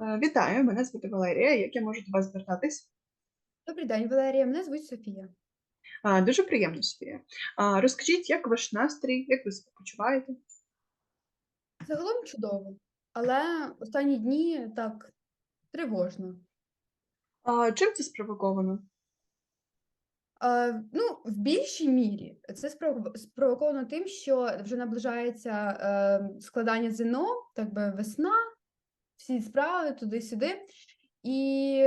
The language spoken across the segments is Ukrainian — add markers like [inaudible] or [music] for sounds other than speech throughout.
Е, Вітаю, мене звати Валерія. Як я можу до вас звертатись? Добрий день, Валерія. Мене звуть Софія. А, Дуже приємно, Софія. А, Розкажіть, як ваш настрій, як ви себе почуваєте? Загалом чудово, але останні дні так тривожно. А, Чим це спровоковано? Е, ну, в більшій мірі це спровок- спровоковано тим, що вже наближається е, складання ЗНО, так би весна, всі справи туди-сюди. І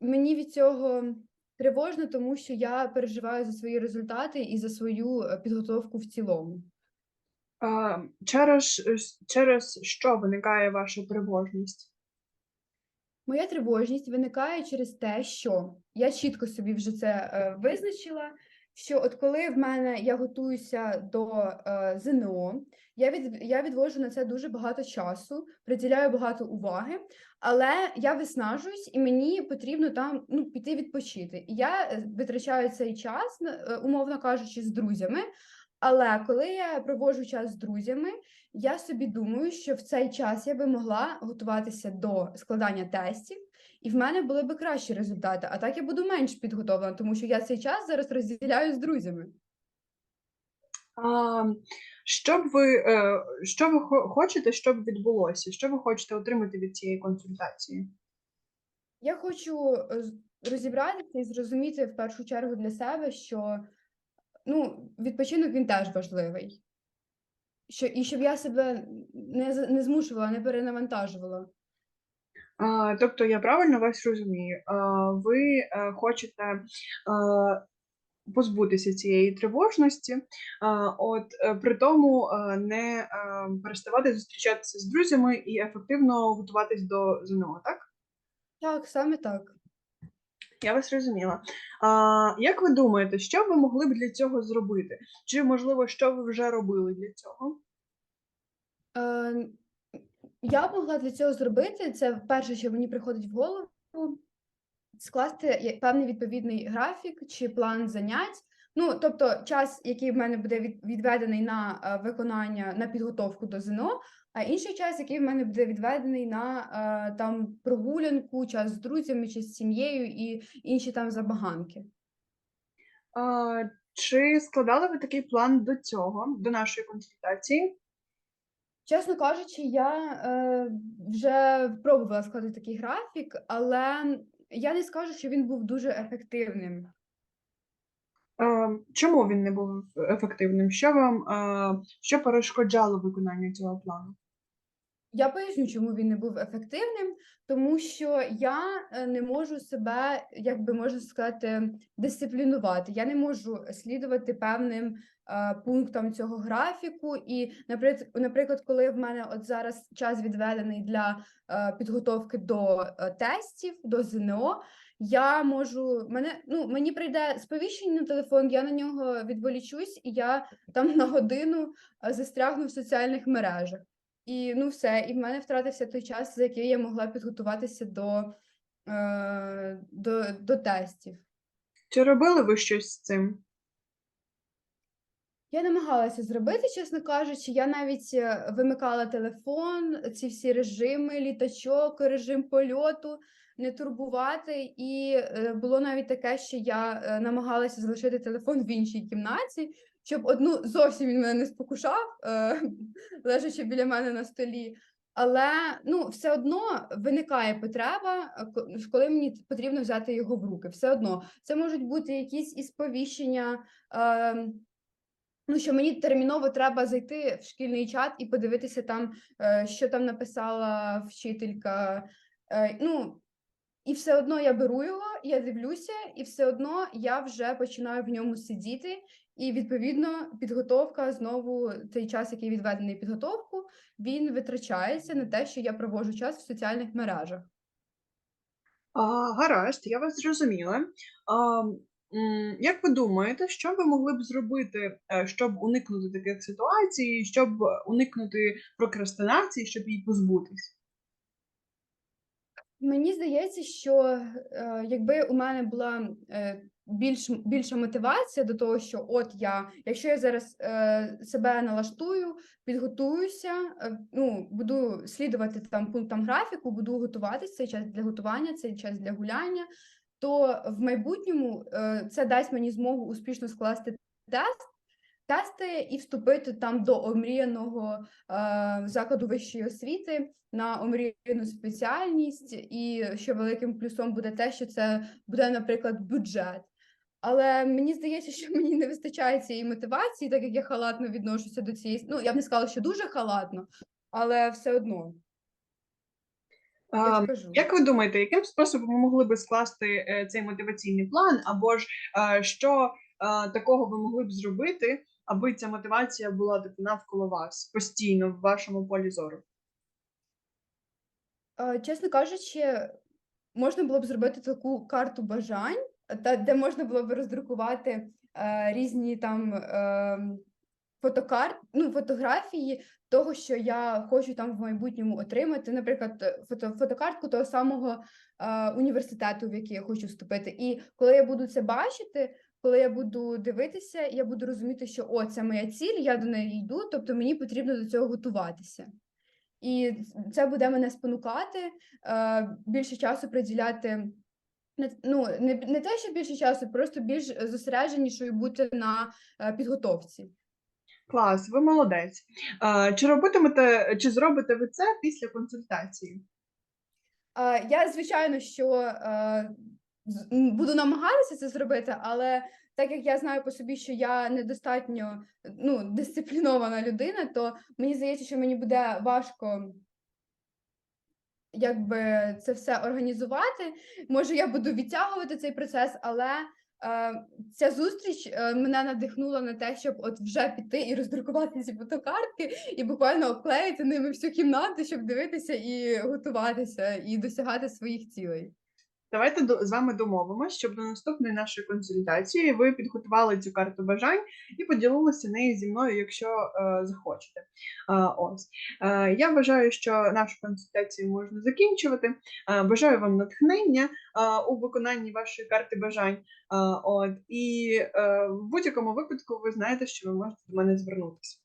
мені від цього тривожно, тому що я переживаю за свої результати і за свою е, підготовку в цілому. А, Через, через що виникає ваша тривожність? Моя тривожність виникає через те, що я чітко собі вже це е, визначила. Що от коли в мене я готуюся до е, ЗНО, я від я відвожу на це дуже багато часу, приділяю багато уваги, але я виснажуюсь, і мені потрібно там ну піти відпочити. І я е, витрачаю цей час, е, умовно кажучи, з друзями. Але коли я проводжу час з друзями, я собі думаю, що в цей час я би могла готуватися до складання тестів, і в мене були би кращі результати. А так я буду менш підготовлена, тому що я цей час зараз розділяю з друзями. А, Що б ви, е, що ви хочете, щоб відбулося? Що ви хочете отримати від цієї консультації? Я хочу е, розібратися і зрозуміти в першу чергу для себе, що ну, відпочинок він теж важливий. Що, і щоб я себе не, не змушувала, не перенавантажувала. А, Тобто я правильно вас розумію? А, Ви е, хочете е, позбутися цієї тривожності, от е, при тому е, не е, переставати зустрічатися з друзями і ефективно готуватись до ЗНО, так? Так, саме так. Я вас розуміла. А, як ви думаєте, що ви могли б для цього зробити? Чи можливо, що ви вже робили для цього? Е, я могла для цього зробити це перше, що мені приходить в голову, скласти певний відповідний графік чи план занять. Ну, тобто, час, який в мене буде відведений на е, виконання на підготовку до ЗНО, а інший час, який в мене буде відведений на е, там прогулянку, час з друзями чи з сім'єю і інші там забаганки. А, чи складали ви такий план до цього, до нашої консультації? Чесно кажучи, я е, вже пробувала складати такий графік, але я не скажу, що він був дуже ефективним. Е, чому він не був ефективним? Що вам е, що перешкоджало виконанню цього плану? Я поясню, чому він не був ефективним, тому що я е, не можу себе, як би можна сказати, дисциплінувати. Я не можу слідувати певним е, пунктам цього графіку. І, наприклад, наприклад, коли в мене от зараз час відведений для е, підготовки до е, тестів, до ЗНО. Я можу мене ну мені прийде сповіщення на телефон, я на нього відволічусь, і я там на годину е, застрягну в соціальних мережах. І ну все, і в мене втратився той час, за який я могла підготуватися до, е, до, до тестів. Чи робили ви щось з цим? Я намагалася зробити, чесно кажучи, я навіть е, вимикала телефон, ці всі режими, літачок, режим польоту, не турбувати. І е, було навіть таке, що я е, намагалася залишити телефон в іншій кімнаті, щоб одну зовсім він мене не спокушав, е, [laughs] лежачи біля мене на столі. Але ну, все одно виникає потреба, е, коли мені потрібно взяти його в руки. Все одно це можуть бути якісь і сповіщення. Е, Ну, що мені терміново треба зайти в шкільний чат і подивитися там, е, що там написала вчителька. Ну, і все одно я беру його, я дивлюся, і все одно я вже починаю в ньому сидіти. І відповідно підготовка знову цей час, який відведений підготовку, він витрачається на те, що я проводжу час в соціальних мережах. А, гаразд, я вас зрозуміла. А, як ви думаєте, що ви могли б зробити, е, щоб уникнути таких ситуацій, щоб уникнути прокрастинації, щоб її позбутись? Мені здається, що е, якби у мене була е, більш більша мотивація до того, що от я, якщо я зараз е, себе налаштую, підготуюся, е, ну буду слідувати там пунктам графіку, буду готуватися цей час для готування, цей час для гуляння, то в майбутньому е, це дасть мені змогу успішно скласти тест. Тести і вступити там до омріяного е, закладу вищої освіти на омріяну спеціальність, і що великим плюсом буде те, що це буде, наприклад, бюджет. Але мені здається, що мені не вистачає цієї мотивації, так як я халатно відношуся до цієї. Ну, я б не сказала, що дуже халатно, але все одно. А. Як ви думаєте, яким способом ви могли би скласти е, цей мотиваційний план, або ж е, що е, такого ви могли б зробити, аби ця мотивація була типу навколо вас постійно в вашому полі зору? Е, Чесно кажучи, можна було б зробити таку карту бажань, та де можна було б роздрукувати е, різні там е, фотокарт, ну, фотографії того, що я хочу там в майбутньому отримати. Наприклад, фото, фотокартку того самого е, університету, в який я хочу вступити. І коли я буду це бачити, коли я буду дивитися, я буду розуміти, що о, це моя ціль, я до неї йду, тобто мені потрібно до цього готуватися. І це буде мене спонукати е, більше часу приділяти. Не, ну, не, не те, що більше часу, просто більш зосередженішою бути на е, підготовці. Клас, ви молодець. Е, Чи робитимете, чи зробите ви це після консультації? Я, звичайно, що буду намагатися це зробити, але так як я знаю по собі, що я недостатньо ну, дисциплінована людина, то мені здається, що мені буде важко якби це все організувати. Може, я буду відтягувати цей процес, але е, ця зустріч е, мене надихнула на те, щоб от вже піти і роздрукувати ці фотокартки, і буквально обклеїти ними всю кімнату, щоб дивитися і готуватися, і досягати своїх цілей. Давайте з вами домовимося, щоб до наступної нашої консультації ви підготували цю карту бажань і поділилися нею зі мною, якщо е, захочете. Е, ось е, я вважаю, що нашу консультацію можна закінчувати. Е, бажаю вам натхнення е, у виконанні вашої карти бажань. Е, от і е, в будь-якому випадку ви знаєте, що ви можете до мене звернутися.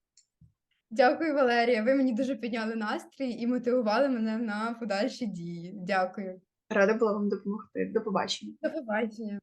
Дякую, Валерія. Ви мені дуже підняли настрій і мотивували мене на подальші дії. Дякую. Рада була вам допомогти. До побачення. До побачення.